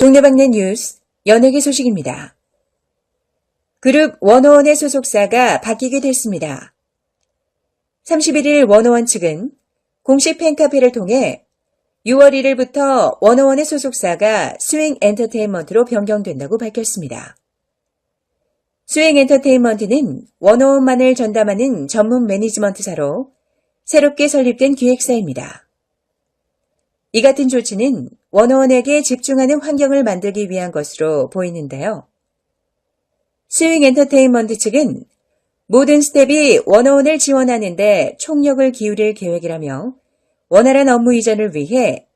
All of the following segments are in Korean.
동네방네 뉴스 연예계 소식입니다. 그룹 원어원의 소속사가 바뀌게 됐습니다. 31일 원어원 측은 공식 팬카페를 통해 6월 1일부터 원어원의 소속사가 스윙 엔터테인먼트로 변경된다고 밝혔습니다. 스윙 엔터테인먼트는 원어원만을 전담하는 전문 매니지먼트사로 새롭게 설립된 기획사입니다. 이 같은 조치는 원어원에게 집중하는 환경을 만들기 위한 것으로 보이는데요. 스윙 엔터테인먼트 측은 모든 스텝이 원어원을 지원하는데 총력을 기울일 계획이라며 원활한 업무 이전을 위해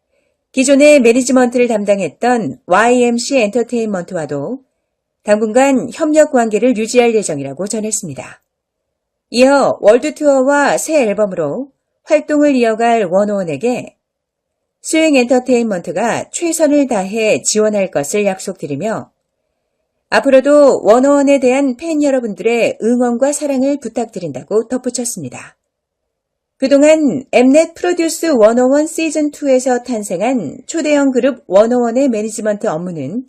기존의 매니지먼트를 담당했던 YMC 엔터테인먼트와도 당분간 협력 관계를 유지할 예정이라고 전했습니다. 이어 월드 투어와 새 앨범으로 활동을 이어갈 원어원에게 스윙 엔터테인먼트가 최선을 다해 지원할 것을 약속드리며 앞으로도 원어원에 대한 팬 여러분들의 응원과 사랑을 부탁드린다고 덧붙였습니다. 그동안 엠넷 프로듀스 101 시즌2에서 탄생한 초대형 그룹 원어원의 매니지먼트 업무는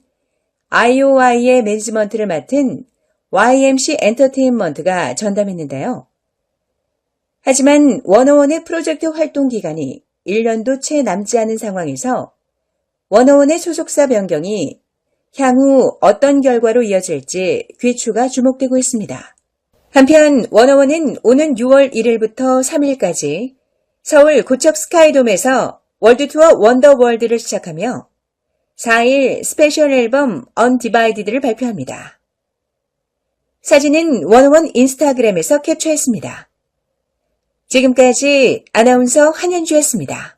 IOI의 매니지먼트를 맡은 YMC 엔터테인먼트가 전담했는데요. 하지만 원어원의 프로젝트 활동 기간이 1년도 채 남지 않은 상황에서 원어원의 소속사 변경이 향후 어떤 결과로 이어질지 귀추가 주목되고 있습니다. 한편 원어원은 오는 6월 1일부터 3일까지 서울 고척 스카이돔에서 월드투어 원더월드를 시작하며 4일 스페셜 앨범 언디바이디드를 발표합니다. 사진은 원어원 인스타그램에서 캡처했습니다. 지금까지 아나운서 한현주였습니다.